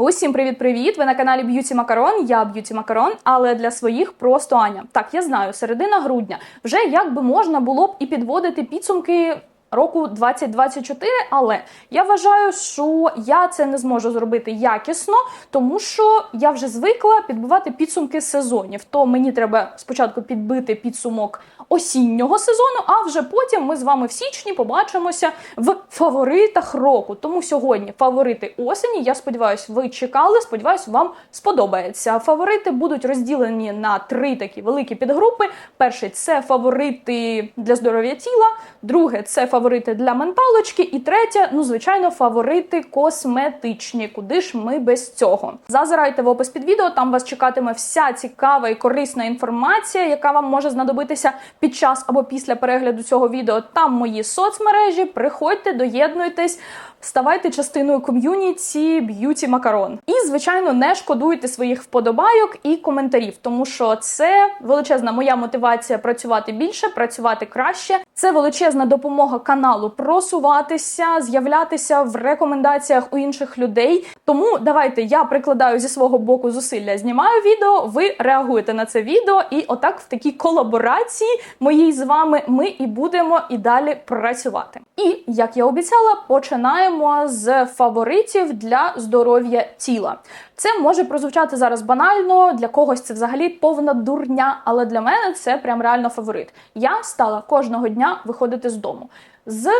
Усім привіт-привіт! Ви на каналі Б'юті Макарон. Я Б'юті Макарон, але для своїх просто Аня. Так, я знаю, середина грудня вже як би можна було б і підводити підсумки. Року 2024, але я вважаю, що я це не зможу зробити якісно, тому що я вже звикла підбивати підсумки сезонів. То мені треба спочатку підбити підсумок осіннього сезону, а вже потім ми з вами в січні побачимося в фаворитах року. Тому сьогодні фаворити осені. Я сподіваюся, ви чекали. Сподіваюсь, вам сподобається. Фаворити будуть розділені на три такі великі підгрупи. Перший це фаворити для здоров'я тіла, друге це фаворити для менталочки, і третє, ну звичайно, фаворити косметичні. Куди ж ми без цього? Зазирайте в опис під відео. Там вас чекатиме вся цікава і корисна інформація, яка вам може знадобитися під час або після перегляду цього відео. Там мої соцмережі. Приходьте, доєднуйтесь. Ставайте частиною ком'юніті Б'юті Макарон. І, звичайно, не шкодуйте своїх вподобайок і коментарів, тому що це величезна моя мотивація працювати більше, працювати краще. Це величезна допомога каналу просуватися, з'являтися в рекомендаціях у інших людей. Тому давайте я прикладаю зі свого боку зусилля, знімаю відео. Ви реагуєте на це відео, і отак в такій колаборації моїй з вами ми і будемо і далі працювати. І як я обіцяла, починаємо з фаворитів для здоров'я тіла. Це може прозвучати зараз банально, для когось це взагалі повна дурня, але для мене це прям реально фаворит. Я стала кожного дня виходити з дому. З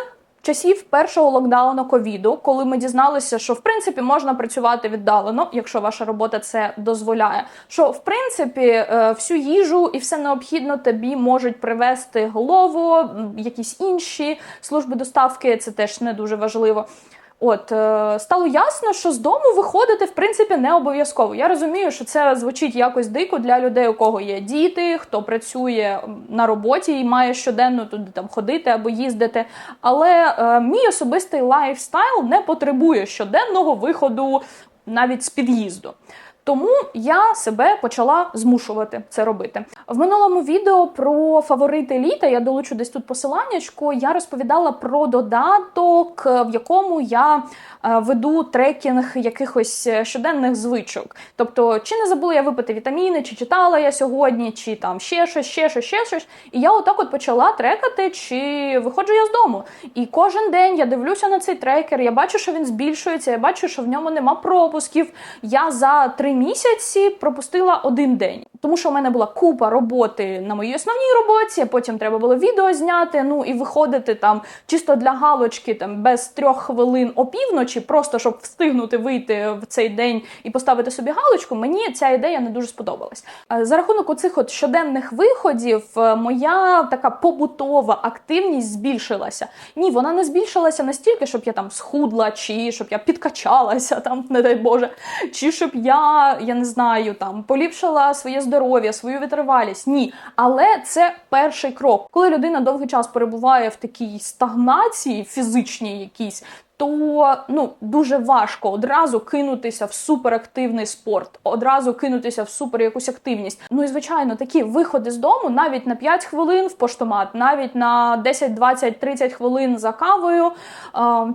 Часів першого локдауну ковіду, коли ми дізналися, що в принципі можна працювати віддалено, якщо ваша робота це дозволяє. Що в принципі е, всю їжу і все необхідно тобі можуть привезти голову, якісь інші служби доставки. Це теж не дуже важливо. От е, стало ясно, що з дому виходити в принципі не обов'язково. Я розумію, що це звучить якось дико для людей, у кого є діти, хто працює на роботі і має щоденно туди там ходити або їздити. Але е, мій особистий лайфстайл не потребує щоденного виходу навіть з під'їзду. Тому я себе почала змушувати це робити. В минулому відео про фаворити літа я долучу десь тут посиланнячко. Я розповідала про додаток, в якому я е, веду трекінг якихось щоденних звичок. Тобто, чи не забула я випити вітаміни, чи читала я сьогодні, чи там ще щось, ще щось, ще щось. І я отак от почала трекати, чи виходжу я з дому. І кожен день я дивлюся на цей трекер. Я бачу, що він збільшується. Я бачу, що в ньому нема пропусків. Я за три місяці пропустила один день, тому що у мене була купа роботи на моїй основній роботі. Потім треба було відео зняти. Ну і виходити там чисто для галочки, там без трьох хвилин опівночі, просто щоб встигнути вийти в цей день і поставити собі галочку. Мені ця ідея не дуже сподобалась. За рахунок оцих от щоденних виходів, е, моя така побутова активність збільшилася. Ні, вона не збільшилася настільки, щоб я там схудла, чи щоб я підкачалася, там, не дай Боже, чи щоб я я не знаю, там поліпшила своє здоров'я, свою витривалість. Ні. Але це перший крок. Коли людина довгий час перебуває в такій стагнації, фізичній якійсь, то ну дуже важко одразу кинутися в суперактивний спорт, одразу кинутися в супер якусь активність. Ну і звичайно, такі виходи з дому навіть на 5 хвилин в поштомат, навіть на 10, 20, 30 хвилин за кавою.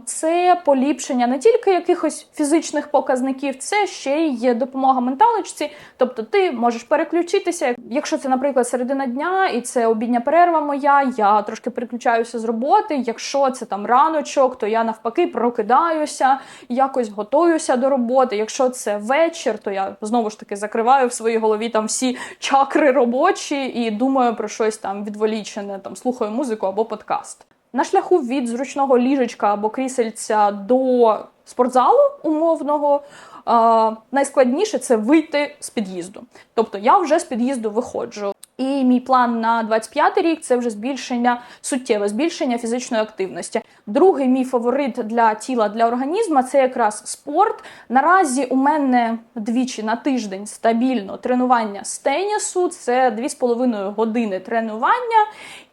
Це поліпшення не тільки якихось фізичних показників, це ще й допомога менталочці. Тобто, ти можеш переключитися. Якщо це, наприклад, середина дня і це обідня перерва моя, я трошки переключаюся з роботи. Якщо це там раночок, то я навпаки прокидаюся, якось готуюся до роботи. Якщо це вечір, то я знову ж таки закриваю в своїй голові там всі чакри робочі і думаю про щось там відволічене, там слухаю музику або подкаст. На шляху від зручного ліжечка або крісельця до спортзалу умовного. Uh, найскладніше це вийти з під'їзду. Тобто я вже з під'їзду виходжу. І мій план на 25 рік це вже збільшення суттєве збільшення фізичної активності. Другий мій фаворит для тіла для організму це якраз спорт. Наразі у мене двічі на тиждень стабільно тренування з тенісу. Це 2,5 години тренування.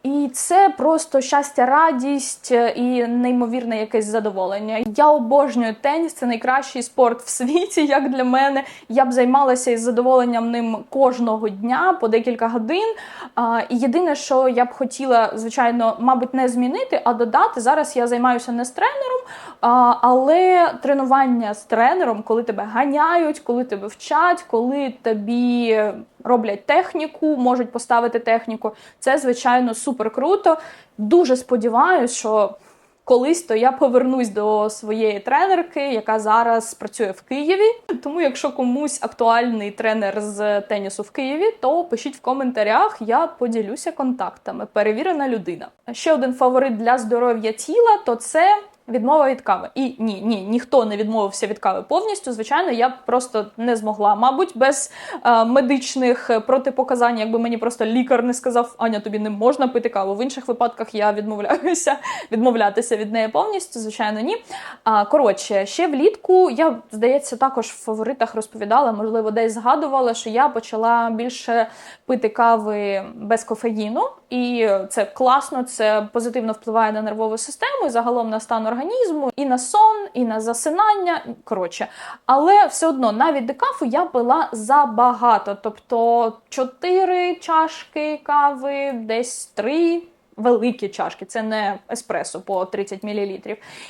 І це просто щастя, радість і неймовірне якесь задоволення. Я обожнюю теніс, це найкращий спорт в світі, як для мене. Я б займалася із задоволенням ним кожного дня по декілька годин один. І єдине, що я б хотіла, звичайно, мабуть, не змінити, а додати. Зараз я займаюся не з тренером, але тренування з тренером, коли тебе ганяють, коли тебе вчать, коли тобі роблять техніку, можуть поставити техніку, це звичайно супер круто. Дуже сподіваюся, що. Колись то я повернусь до своєї тренерки, яка зараз працює в Києві. Тому, якщо комусь актуальний тренер з тенісу в Києві, то пишіть в коментарях, я поділюся контактами. Перевірена людина. Ще один фаворит для здоров'я тіла то це. Відмова від кави. І ні, ні, ніхто не відмовився від кави повністю. Звичайно, я просто не змогла. Мабуть, без е, медичних протипоказань, якби мені просто лікар не сказав, Аня, тобі не можна пити каву. В інших випадках я відмовляюся відмовлятися від неї повністю. Звичайно, ні. А коротше, ще влітку я здається також в фаворитах розповідала, можливо, десь згадувала, що я почала більше пити кави без кофеїну, і це класно, це позитивно впливає на нервову систему і загалом на стан організму, і на сон, і на засинання. Коротше, але все одно навіть декафу я пила забагато. Тобто 4 чашки кави, десь 3 великі чашки, це не еспресо по 30 мл.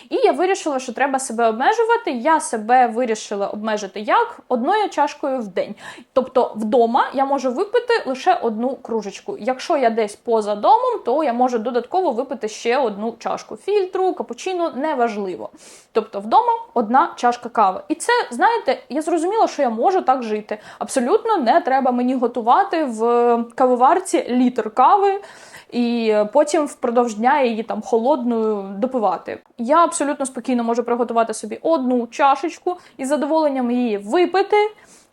І я вирішила, що треба себе обмежувати. Я себе вирішила обмежити як одною чашкою в день. Тобто вдома я можу випити лише одну кружечку. Якщо я десь поза домом, то я можу додатково випити ще одну чашку фільтру, капучино, неважливо. Тобто вдома одна чашка кави. І це, знаєте, я зрозуміла, що я можу так жити. Абсолютно не треба мені готувати в кавоварці літр кави і потім впродовж дня її там холодною допивати. Я абсолютно спокійно можу приготувати собі одну чашечку і з задоволенням її випити,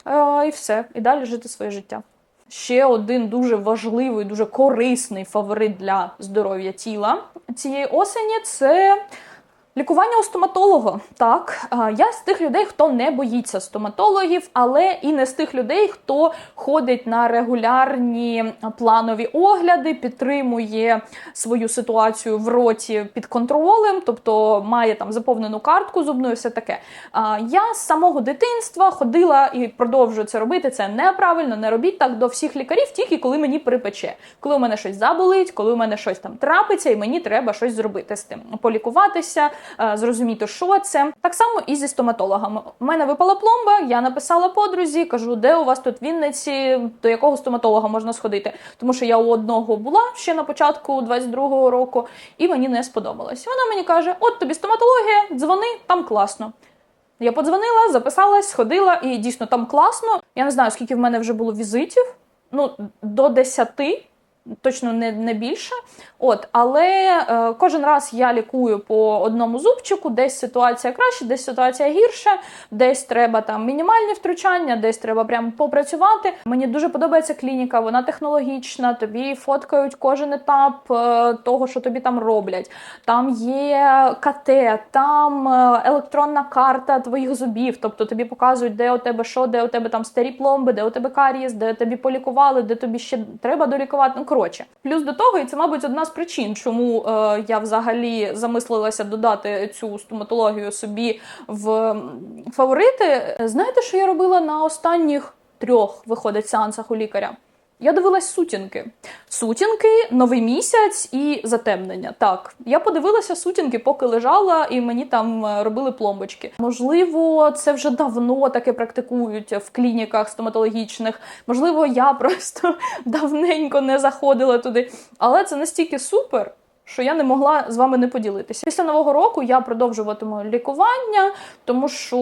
е, і все, і далі жити своє життя. Ще один дуже важливий, дуже корисний фаворит для здоров'я тіла цієї осені це Лікування у стоматолога. Так, я з тих людей, хто не боїться стоматологів, але і не з тих людей, хто ходить на регулярні планові огляди, підтримує свою ситуацію в роті під контролем, тобто має там заповнену картку зубною, все таке. Я з самого дитинства ходила і продовжую це робити. Це неправильно, не робіть так до всіх лікарів, тільки коли мені припече, коли у мене щось заболить, коли у мене щось там трапиться, і мені треба щось зробити з тим, полікуватися. Е, зрозуміти, що це. Так само і зі стоматологами. У мене випала пломба, я написала подрузі, кажу, де у вас тут в Вінниці, до якого стоматолога можна сходити. Тому що я у одного була ще на початку 22-го року, і мені не сподобалось. Вона мені каже: От тобі стоматологія, дзвони, там класно. Я подзвонила, записалась, сходила, і дійсно там класно. Я не знаю, скільки в мене вже було візитів. Ну, до 10 точно не не більше. От, Але е, кожен раз я лікую по одному зубчику, десь ситуація краще, десь ситуація гірша, десь треба там мінімальні втручання, десь треба прямо попрацювати. Мені дуже подобається клініка, вона технологічна, тобі фоткають кожен етап е, того, що тобі там роблять. Там є КТ, там е, електронна карта твоїх зубів, тобто тобі показують, де у тебе що, де у тебе там старі пломби, де у тебе карієс, де тобі полікували, де тобі ще треба долікувати. Ну, коротше, плюс до того, і це, мабуть, одна з причин, чому е, я взагалі замислилася додати цю стоматологію собі в фаворити. Знаєте, що я робила на останніх трьох виходить сеансах у лікаря? Я дивилась сутінки. Сутінки, новий місяць і затемнення. Так, я подивилася сутінки, поки лежала, і мені там е, робили пломбочки. Можливо, це вже давно таке практикують в клініках стоматологічних. Можливо, я просто давненько не заходила туди. Але це настільки супер що я не могла з вами не поділитися. Після нового року я продовжуватиму лікування, тому що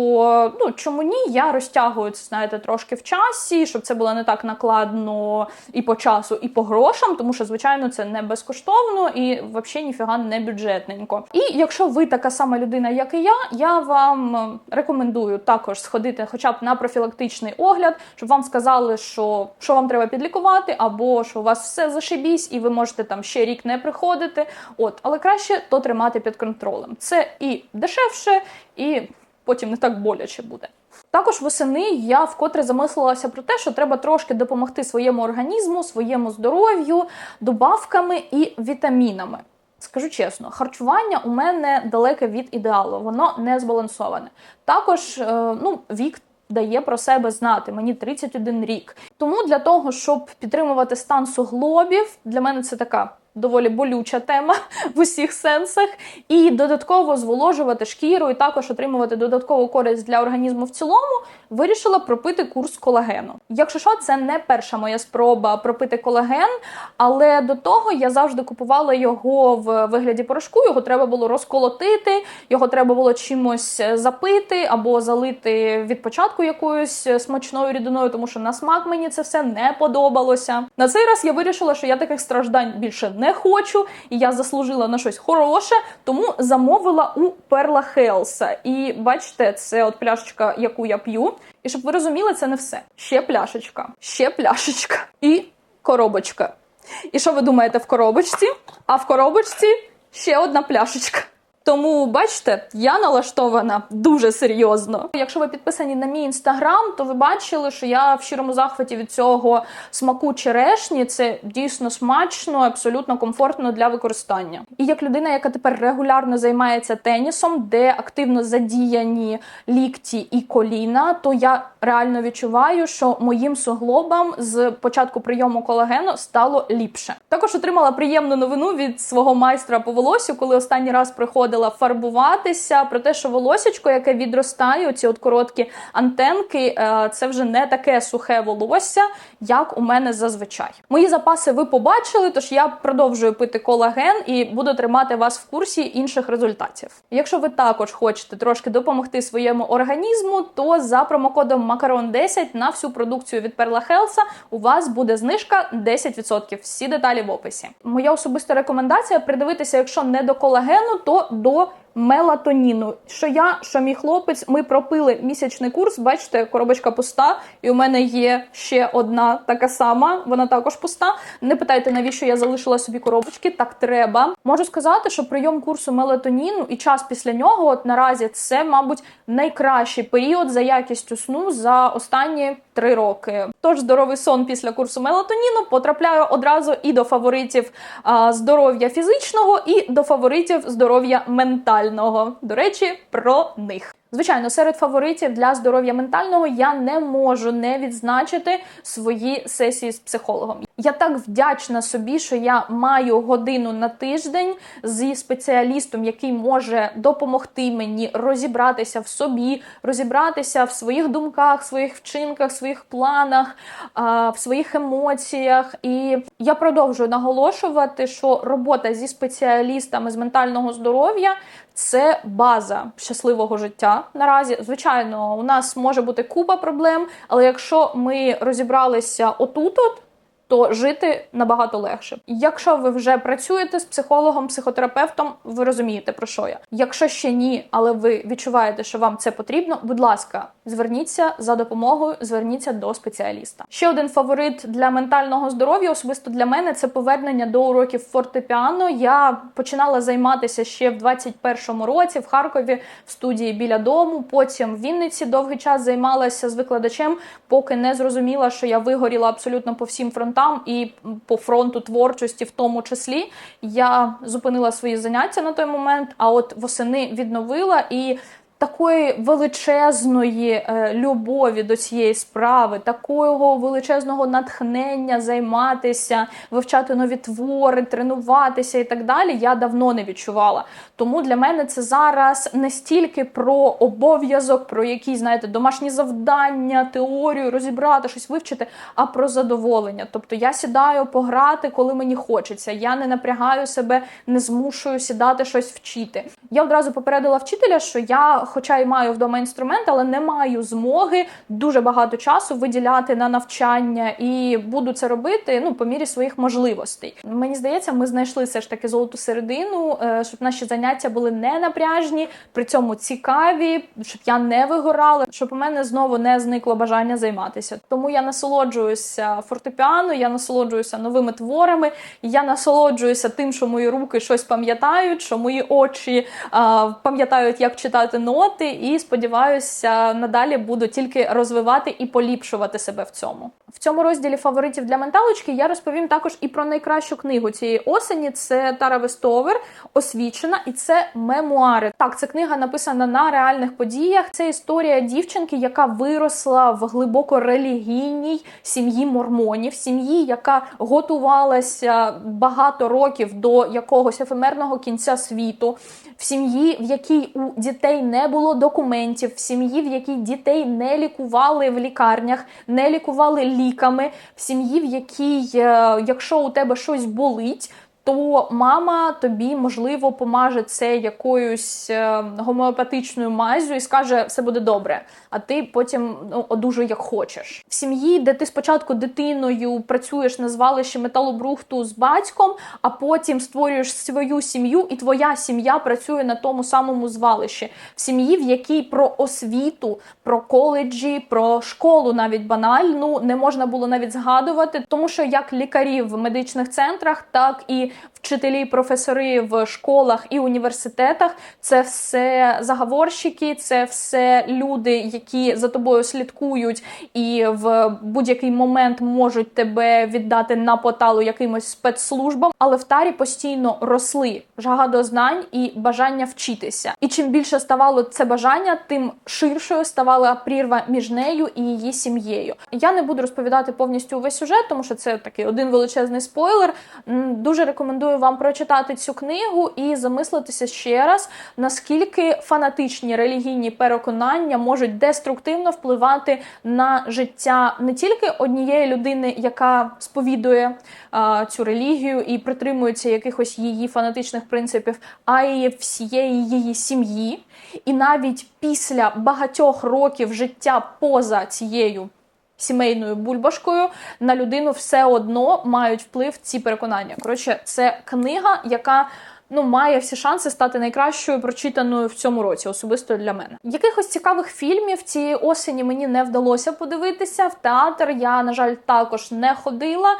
ну чому ні, я розтягую це, знаєте, трошки в часі, щоб це було не так накладно і по часу, і по грошам, тому що, звичайно, це не безкоштовно і взагалі ніфіга не бюджетненько. І якщо ви така сама людина, як і я, я вам рекомендую також сходити, хоча б на профілактичний огляд, щоб вам сказали, що що вам треба підлікувати, або що у вас все зашибісь, і ви можете там ще рік не приходити. От, Але краще то тримати під контролем. Це і дешевше, і потім не так боляче буде. Також восени я вкотре замислилася про те, що треба трошки допомогти своєму організму, своєму здоров'ю, добавками і вітамінами. Скажу чесно, харчування у мене далеке від ідеалу, воно не збалансоване. Також, е, ну, вік дає про себе знати. Мені 31 рік. Тому для того, щоб підтримувати стан суглобів, для мене це така. Доволі болюча тема в усіх сенсах, і додатково зволожувати шкіру, і також отримувати додаткову користь для організму в цілому, вирішила пропити курс колагену. Якщо що, це не перша моя спроба пропити колаген, але до того я завжди купувала його в вигляді порошку. Його треба було розколотити, його треба було чимось запити або залити від початку якоюсь смачною рідиною, тому що на смак мені це все не подобалося. На цей раз я вирішила, що я таких страждань більше не хочу, і я заслужила на щось хороше, тому замовила у Перла Хелса. І бачите, це от пляшечка, яку я п'ю. І щоб ви розуміли, це не все. Ще пляшечка, ще пляшечка і коробочка. І що ви думаєте в коробочці? А в коробочці ще одна пляшечка. Тому бачите, я налаштована дуже серйозно. Якщо ви підписані на мій інстаграм, то ви бачили, що я в щирому захваті від цього смаку черешні. Це дійсно смачно, абсолютно комфортно для використання. І як людина, яка тепер регулярно займається тенісом, де активно задіяні лікті і коліна, то я реально відчуваю, що моїм суглобам з початку прийому колагену стало ліпше. Також отримала приємну новину від свого майстра по волосю, коли останній раз приходила фарбуватися про те, що волосечко, яке відростає, ці от короткі антенки, е, це вже не таке сухе волосся, як у мене зазвичай. Мої запаси ви побачили, тож я продовжую пити колаген і буду тримати вас в курсі інших результатів. Якщо ви також хочете трошки допомогти своєму організму, то за промокодом Макарон 10 на всю продукцію від Перла Хелса у вас буде знижка 10%. Всі деталі в описі. Моя особиста рекомендація придивитися, якщо не до колагену, то до acabou мелатоніну. Що я, що мій хлопець, ми пропили місячний курс. Бачите, коробочка пуста, і у мене є ще одна така сама. Вона також пуста. Не питайте, навіщо я залишила собі коробочки. Так треба. Можу сказати, що прийом курсу мелатоніну і час після нього, от наразі, це, мабуть, найкращий період за якістю сну за останні три роки. Тож здоровий сон після курсу мелатоніну потрапляю одразу і до фаворитів здоров'я фізичного, і до фаворитів здоров'я ментального. До речі, про них. Звичайно, серед фаворитів для здоров'я ментального я не можу не відзначити свої сесії з психологом. Я так вдячна собі, що я маю годину на тиждень зі спеціалістом, який може допомогти мені розібратися в собі, розібратися в своїх думках, своїх вчинках, своїх планах, в своїх емоціях. І я продовжую наголошувати, що робота зі спеціалістами з ментального здоров'я це база щасливого життя. Наразі, звичайно, у нас може бути купа проблем, але якщо ми розібралися отут, от то жити набагато легше. Якщо ви вже працюєте з психологом, психотерапевтом, ви розумієте про що я. Якщо ще ні, але ви відчуваєте, що вам це потрібно, будь ласка, зверніться за допомогою, зверніться до спеціаліста. Ще один фаворит для ментального здоров'я, особисто для мене, це повернення до уроків фортепіано. Я починала займатися ще в 21-му році в Харкові в студії біля дому. Потім в Вінниці довгий час займалася з викладачем, поки не зрозуміла, що я вигоріла абсолютно по всім фронтам і по фронту творчості, в тому числі, я зупинила свої заняття на той момент. А от восени відновила і такої величезної е, любові до цієї справи, такого величезного натхнення займатися, вивчати нові твори, тренуватися і так далі, я давно не відчувала. Тому для мене це зараз не стільки про обов'язок, про якісь, знаєте, домашні завдання, теорію, розібрати, щось вивчити, а про задоволення. Тобто я сідаю пограти, коли мені хочеться. Я не напрягаю себе, не змушую сідати щось вчити. Я одразу попередила вчителя, що я хоча й маю вдома інструмент, але не маю змоги дуже багато часу виділяти на навчання і буду це робити ну по мірі своїх можливостей. Мені здається, ми знайшли все ж таки золоту середину, е, щоб наші заняття були не напряжні, при цьому цікаві, щоб я не вигорала, щоб у мене знову не зникло бажання займатися. Тому я насолоджуюся фортепіано, я насолоджуюся новими творами, я насолоджуюся тим, що мої руки щось пам'ятають, що мої очі пам'ятають, як читати ноти спільноти, і сподіваюся, надалі буду тільки розвивати і поліпшувати себе в цьому. В цьому розділі фаворитів для менталочки я розповім також і про найкращу книгу цієї осені. Це Тара Вестовер, освічена, і це мемуари. Так, ця книга написана на реальних подіях. Це історія дівчинки, яка виросла в глибоко релігійній сім'ї мормонів, сім'ї, яка готувалася багато років до якогось ефемерного кінця світу, в сім'ї, в якій у дітей не було документів, в сім'ї, в якій дітей не лікували в лікарнях, не лікували ліками, в сім'ї, в якій, е, якщо у тебе щось болить, то мама тобі можливо помаже це якоюсь е, гомеопатичною мазю і скаже, все буде добре. А ти потім ну, одужуй як хочеш. В сім'ї, де ти спочатку дитиною працюєш на звалищі металобрухту з батьком, а потім створюєш свою сім'ю, і твоя сім'я працює на тому самому звалищі. В сім'ї, в якій про освіту, про коледжі, про школу навіть банальну не можна було навіть згадувати, тому що як лікарі в медичних центрах, так і вчителі, професори в школах і університетах це все заговорщики, це все люди, які за тобою слідкують і в будь-який момент можуть тебе віддати на поталу якимось спецслужбам. Але в тарі постійно росли жага до знань і бажання вчитися. І чим більше ставало це бажання, тим ширшою ставала прірва між нею і її сім'єю. Я не буду розповідати повністю увесь сюжет, тому що це такий один величезний спойлер. Дуже рекомендую вам прочитати цю книгу і замислитися ще раз, наскільки фанатичні релігійні переконання можуть деструктивно впливати на життя не тільки однієї людини, яка сповідує а, цю релігію і притримується якихось її фанатичних принципів, а й всієї її сім'ї. І навіть після багатьох років життя поза цією сімейною бульбашкою на людину все одно мають вплив ці переконання. Коротше, це книга, яка. Ну, має всі шанси стати найкращою прочитаною в цьому році, особисто для мене. Якихось цікавих фільмів цієї осені мені не вдалося подивитися. В театр я, на жаль, також не ходила.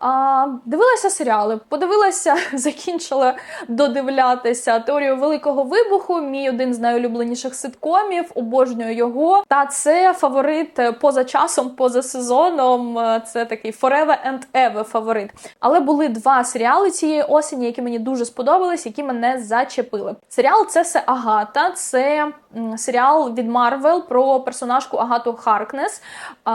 А, Дивилася серіали, подивилася, закінчила додивлятися теорію великого вибуху. Мій один з найулюбленіших ситкомів, обожнюю його. Та це фаворит поза часом, поза сезоном. Це такий Forever and Ever фаворит. Але були два серіали цієї осені, які мені дуже сподобались, які мене зачепили. Серіал це все Агата. Це серіал від Марвел про персонажку Агату Харкнес,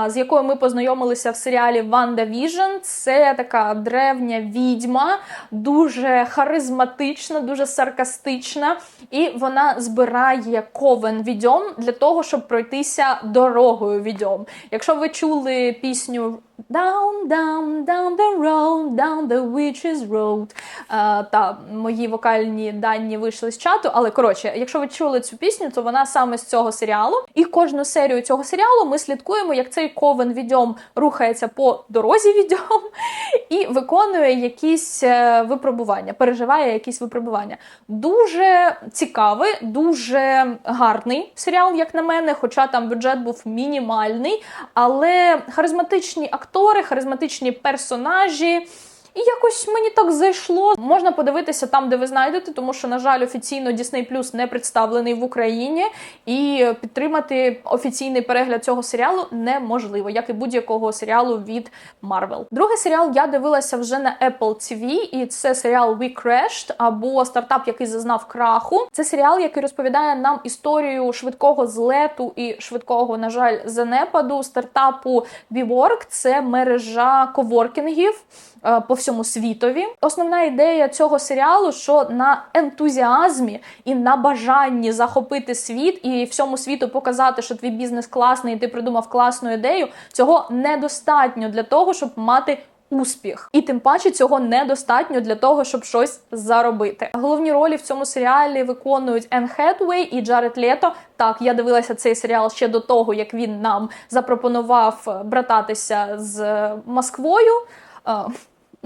з якою ми познайомилися в серіалі Ванда Віжн. Це така древня відьма, дуже харизматична, дуже саркастична, і вона збирає ковен відьом для того, щоб пройтися дорогою відьом. Якщо ви чули пісню Down, down, down the road, down the witch's road. Uh, та мої вокальні дані вийшли з чату. Але коротше, якщо ви чули цю пісню, то вона саме з цього серіалу. І кожну серію цього серіалу ми слідкуємо, як цей ковен відьом рухається по дорозі відьом і виконує якісь е, випробування, переживає якісь випробування. Дуже цікавий, дуже гарний серіал, як на мене, хоча там бюджет був мінімальний, але харизматичні актори актори, харизматичні персонажі. І якось мені так зайшло. Можна подивитися там, де ви знайдете, тому що, на жаль, офіційно Disney Plus не представлений в Україні, і підтримати офіційний перегляд цього серіалу неможливо, як і будь-якого серіалу від Marvel. Другий серіал я дивилася вже на Apple TV, і це серіал We Crashed, або стартап, який зазнав краху. Це серіал, який розповідає нам історію швидкого злету і швидкого, на жаль, занепаду стартапу WeWork. Це мережа коворкінгів. Е, по всьому світові. Основна ідея цього серіалу, що на ентузіазмі і на бажанні захопити світ і всьому світу показати, що твій бізнес класний, і ти придумав класну ідею. Цього недостатньо для того, щоб мати. Успіх, і тим паче цього недостатньо для того, щоб щось заробити. Головні ролі в цьому серіалі виконують Енн Хетвей і Джаред Лето. Так, я дивилася цей серіал ще до того, як він нам запропонував брататися з Москвою.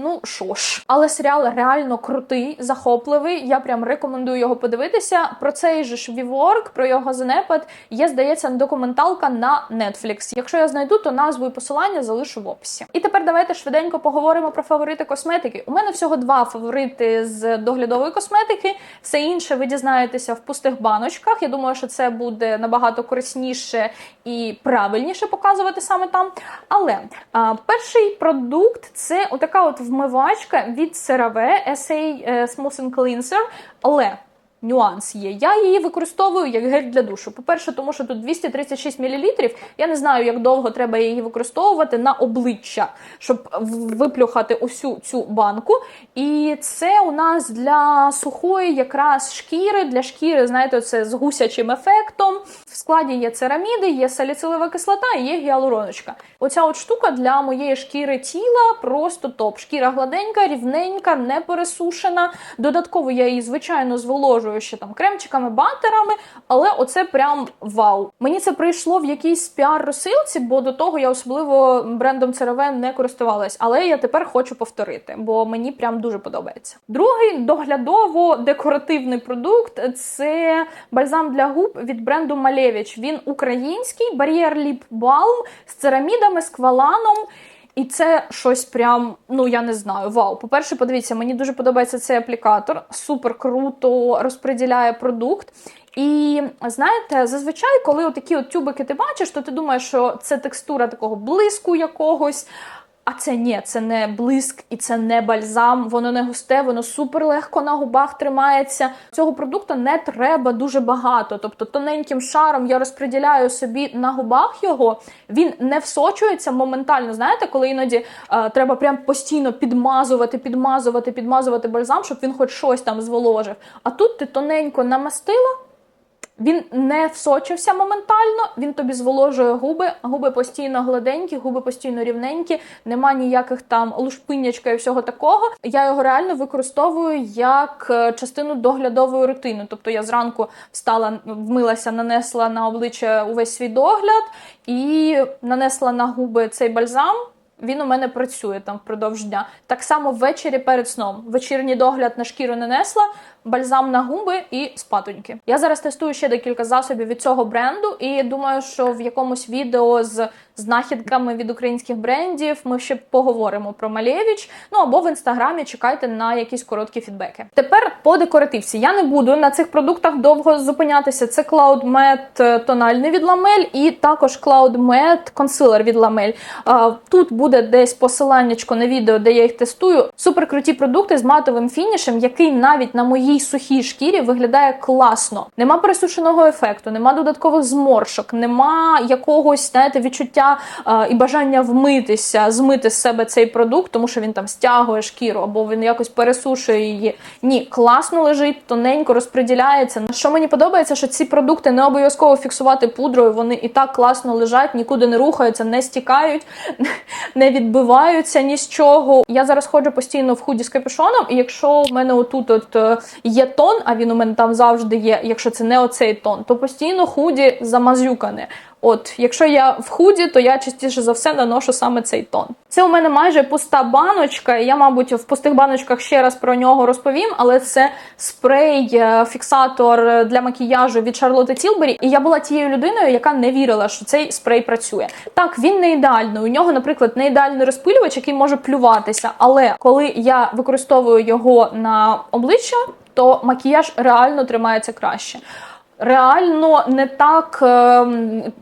Ну що ж, але серіал реально крутий, захопливий. Я прям рекомендую його подивитися. Про цей же ж Віворк, про його занепад є, здається, документалка на Netflix. Якщо я знайду, то назву і посилання залишу в описі. І тепер давайте швиденько поговоримо про фаворити косметики. У мене всього два фаворити з доглядової косметики. Все інше ви дізнаєтеся в пустих баночках. Я думаю, що це буде набагато корисніше і правильніше показувати саме там. Але а, перший продукт це отака от вмивачка від CeraVe SA е, Smoothing Cleanser. Але нюанс є. Я її використовую як гель для душу. По-перше, тому що тут 236 мл. Я не знаю, як довго треба її використовувати на обличчя, щоб виплюхати усю цю банку. І це у нас для сухої якраз шкіри. Для шкіри, знаєте, це з гусячим ефектом. В складі є цераміди, є саліцилова кислота і є гіалуроночка. Оця от штука для моєї шкіри тіла просто топ. Шкіра гладенька, рівненька, не пересушена. Додатково я її, звичайно, зволожую ще там кремчиками, бантерами, але оце прям вау. Мені це прийшло в якійсь піар-розсилці, бо до того я особливо брендом CeraVe не користувалась. Але я тепер хочу повторити, бо мені прям дуже подобається. Другий доглядово-декоративний продукт це бальзам для губ від бренду Малевич. Він український бар'єр ліп балм з церамідами, з кваланом. І це щось прям, ну я не знаю, вау. По-перше, подивіться, мені дуже подобається цей аплікатор, супер круто розподіляє продукт. І знаєте, зазвичай, коли отакі от тюбики ти бачиш, то ти думаєш, що це текстура такого блиску якогось. А це ні, це не блиск і це не бальзам, воно не густе, воно супер легко на губах тримається. Цього продукту не треба дуже багато. Тобто тоненьким шаром я розподіляю собі на губах його. Він не всочується моментально. Знаєте, коли іноді е, треба прям постійно підмазувати, підмазувати, підмазувати бальзам, щоб він хоч щось там зволожив. А тут ти тоненько намастила. Він не всочився моментально, він тобі зволожує губи, губи постійно гладенькі, губи постійно рівненькі, нема ніяких там лушпинячка і всього такого. Я його реально використовую як е, частину доглядової рутини. Тобто я зранку встала, вмилася, нанесла на обличчя увесь свій догляд і нанесла на губи цей бальзам. Він у мене працює там впродовж дня. Так само ввечері перед сном. Вечірній догляд на шкіру нанесла, бальзам на губи і спатоньки. Я зараз тестую ще декілька засобів від цього бренду, і думаю, що в якомусь відео з знахідками від українських брендів ми ще поговоримо про Малєвіч. Ну або в інстаграмі чекайте на якісь короткі фідбеки. Тепер по декоративці. Я не буду на цих продуктах довго зупинятися. Це Cloud Matte тональний від Ламель і також Cloud Matte консилер від Ламель. Тут буде десь посиланнячко на відео, де я їх тестую. Супер круті продукти з матовим фінішем, який навіть на моїй сухій шкірі виглядає класно. Нема пересушеного ефекту, нема додаткових зморшок, нема якогось знаєте, відчуття е, і бажання вмитися, змити з себе цей продукт, тому що він там стягує шкіру або він якось пересушує її. Ні, класно лежить, тоненько розподіляється. Що мені подобається, що ці продукти не обов'язково фіксувати пудрою. Вони і так класно лежать, нікуди не рухаються, не стікають, не відбиваються ні з чого. Я зараз ходжу постійно в худі з капюшоном, і якщо в мене отут от е, є тон, а він у мене там завжди є, якщо це не оцей тон, то постійно худі замазюкане. От, якщо я в худі, то я частіше за все наношу саме цей тон. Це у мене майже пуста баночка. Я, мабуть, в пустих баночках ще раз про нього розповім, але це спрей, е, фіксатор для макіяжу від Шарлотти Тілбері. І я була тією людиною, яка не вірила, що цей спрей працює. Так, він не ідеальний. У нього, наприклад, не ідеальний розпилювач, який може плюватися. Але коли я використовую його на обличчя, то макіяж реально тримається краще. Реально не так е,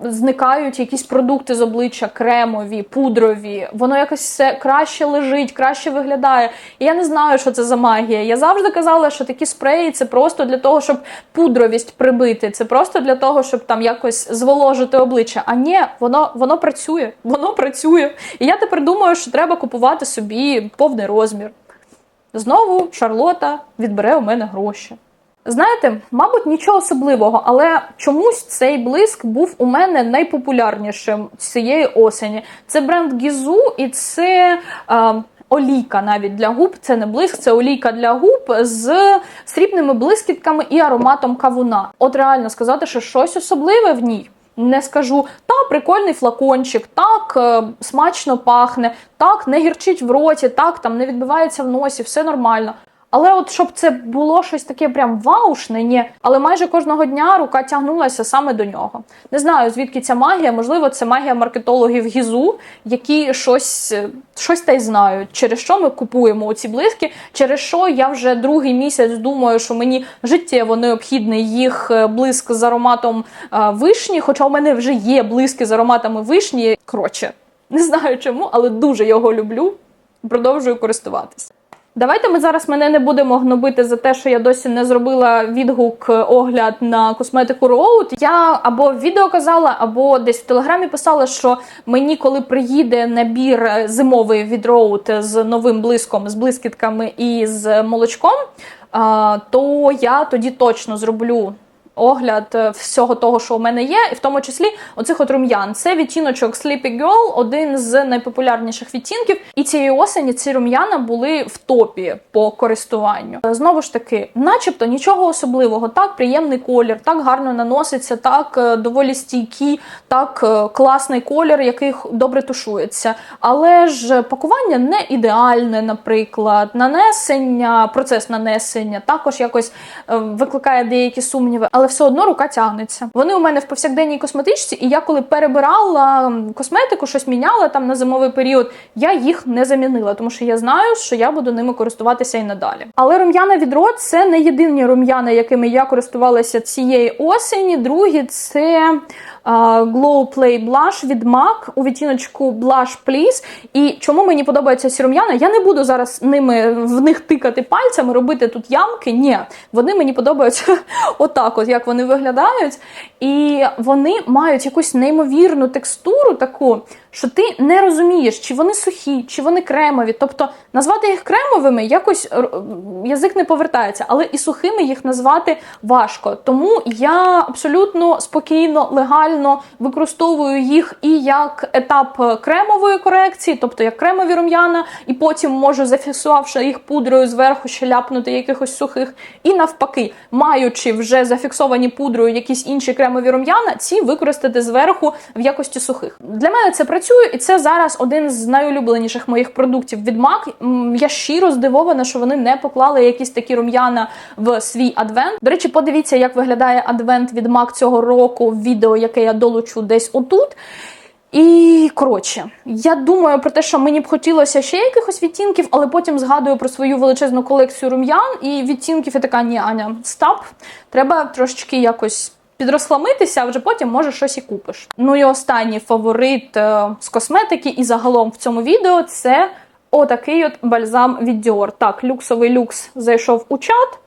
зникають якісь продукти з обличчя, кремові, пудрові. Воно якось все краще лежить, краще виглядає. І я не знаю, що це за магія. Я завжди казала, що такі спреї це просто для того, щоб пудровість прибити. Це просто для того, щоб там якось зволожити обличчя. А ні, воно воно працює, воно працює. І я тепер думаю, що треба купувати собі повний розмір. Знову Шарлота відбере у мене гроші. Знаєте, мабуть, нічого особливого, але чомусь цей блиск був у мене найпопулярнішим цієї осені. Це бренд Гізу, і це. Е, Олійка навіть для губ, це не блиск, це олійка для губ з срібними блискітками і ароматом кавуна. От реально сказати, що щось особливе в ній не скажу, та прикольний флакончик, так е, смачно пахне, так не гірчить в роті, так там не відбивається в носі, все нормально. Але от щоб це було щось таке прям ваушне, ні. Але майже кожного дня рука тягнулася саме до нього. Не знаю, звідки ця магія. Можливо, це магія маркетологів Гізу, які щось, е, щось та й знають, через що ми купуємо оці блиски, через що я вже другий місяць думаю, що мені життєво необхідний їх е, блиск з ароматом е, вишні. Хоча у мене вже є блиски з ароматами вишні. Коротше, не знаю чому, але дуже його люблю. Продовжую користуватись. Давайте ми зараз мене не будемо гнобити за те, що я досі не зробила відгук е, огляд на косметику роут. Я або відео казала, або десь в телеграмі писала, що мені, коли приїде набір е, зимовий від роут з новим блиском, з блискітками і з молочком, то я тоді точно зроблю. Огляд е, всього того, що у мене є, і в тому числі оцих от рум'ян. Це відтіночок Sleepy Girl, один з найпопулярніших відтінків. І цієї осені ці рум'яна були в топі по користуванню. Е, Знову ж таки, начебто нічого особливого. Так, приємний колір, так гарно наноситься, так е, доволі стійкий, так класний колір, який добре тушується. Але ж пакування не ідеальне, наприклад, нанесення, процес нанесення також якось викликає деякі сумніви, але все одно рука тягнеться. Вони у мене в повсякденній косметичці, і я коли перебирала косметику, щось міняла там на зимовий період, я їх не замінила, тому що я знаю, що я буду ними користуватися і надалі. Але рум'яна відро – це не єдині рум'яна, якими я користувалася цієї осені. Другі це Glow Play Blush від MAC у відтіночку Blush Please. І чому мені подобаються ці рум'яна? Я не буду зараз ними в них тикати пальцями, робити тут ямки. Ні, вони мені подобаються отак, от як вони виглядають. І вони мають якусь неймовірну текстуру таку, що ти не розумієш, чи вони сухі, чи вони кремові. Тобто назвати їх кремовими якось язик не повертається, але і сухими їх назвати важко. Тому я абсолютно спокійно, легально використовую їх і як етап кремової корекції, тобто як кремові рум'яна, і потім можу, зафіксувавши їх пудрою зверху, ще ляпнути якихось сухих. І навпаки, маючи вже зафіксовані пудрою якісь інші кремові рум'яна, ці використати зверху в якості сухих. Для мене це працює, і це зараз один з найулюбленіших моїх продуктів від MAC. Я щиро здивована, що вони не поклали якісь такі рум'яна в свій адвент. До речі, подивіться, як виглядає адвент від MAC цього року. Відео, яке я долучу десь отут. І коротше, я думаю про те, що мені б хотілося ще якихось відтінків, але потім згадую про свою величезну колекцію рум'ян і відтінків і така ні, Аня, стап. Треба трошечки якось підрозхламитися, а вже потім може щось і купиш. Ну і останній фаворит е, з косметики, і загалом в цьому відео це отакий от бальзам від Dior. Так, люксовий люкс зайшов у чат.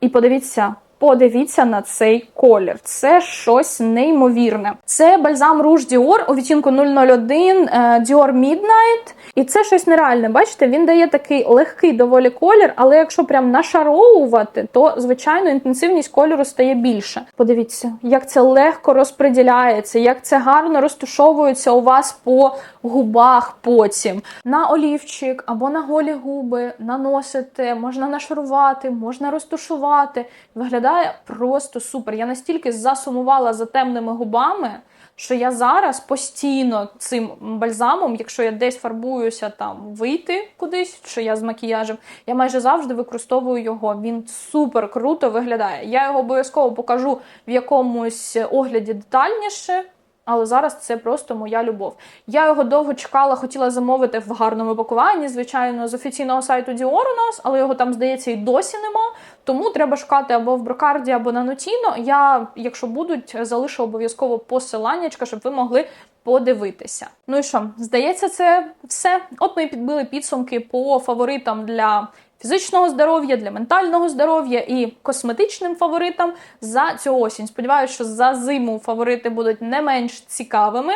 І подивіться, подивіться на цей колір. Це щось неймовірне. Це бальзам Rouge Dior у відтінку 001 е, Dior Midnight. І це щось нереальне. Бачите, він дає такий легкий доволі колір, але якщо прям нашаровувати, то звичайно інтенсивність кольору стає більше. Подивіться, як це легко розподіляється, як це гарно розташовується у вас по губах потім. На олівчик або на голі губи наносите, можна нашарувати, можна розтушувати. Виглядає просто супер. Я настільки засумувала за темними губами. Що я зараз постійно цим бальзамом, якщо я десь фарбуюся там вийти кудись, що я з макіяжем, я майже завжди використовую його. Він супер круто виглядає. Я його обов'язково покажу в якомусь огляді детальніше. Але зараз це просто моя любов. Я його довго чекала, хотіла замовити в гарному пакуванні, звичайно, з офіційного сайту Dior у нас, але його там, здається, і досі нема. Тому треба шукати або в Брокарді, або на Нотіно. Я, якщо будуть, залишу обов'язково посиланнячка, щоб ви могли подивитися. Ну і що, здається, це все. От ми і підбили підсумки по фаворитам для фізичного здоров'я, для ментального здоров'я і косметичним фаворитам за цю осінь. Сподіваюся, що за зиму фаворити будуть не менш цікавими.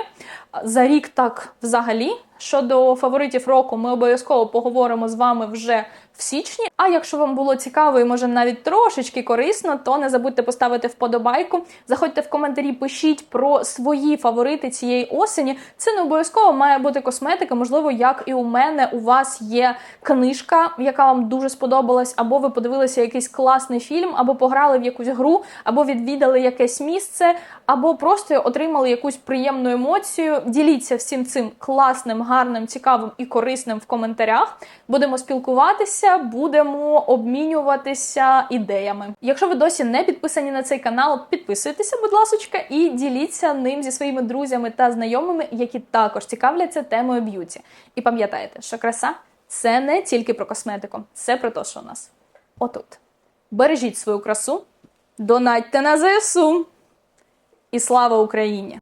За рік так взагалі Щодо фаворитів року, ми обов'язково поговоримо з вами вже в січні. А якщо вам було цікаво і може навіть трошечки корисно, то не забудьте поставити вподобайку. Заходьте в коментарі, пишіть про свої фаворити цієї осені. Це не обов'язково має бути косметика. Можливо, як і у мене, у вас є книжка, яка вам дуже сподобалась, або ви подивилися якийсь класний фільм, або пограли в якусь гру, або відвідали якесь місце, або просто отримали якусь приємну емоцію. Діліться всім цим класним, гарним, цікавим і корисним в коментарях. Будемо спілкуватися, будемо обмінюватися ідеями. Якщо ви досі не підписані на цей канал, підписуйтеся, будь ласочка, і діліться ним зі своїми друзями та знайомими, які також цікавляться темою б'юті. І пам'ятайте, що краса це не тільки про косметику, це про те, що у нас отут. Бережіть свою красу, донатьте на ЗСУ. І слава Україні!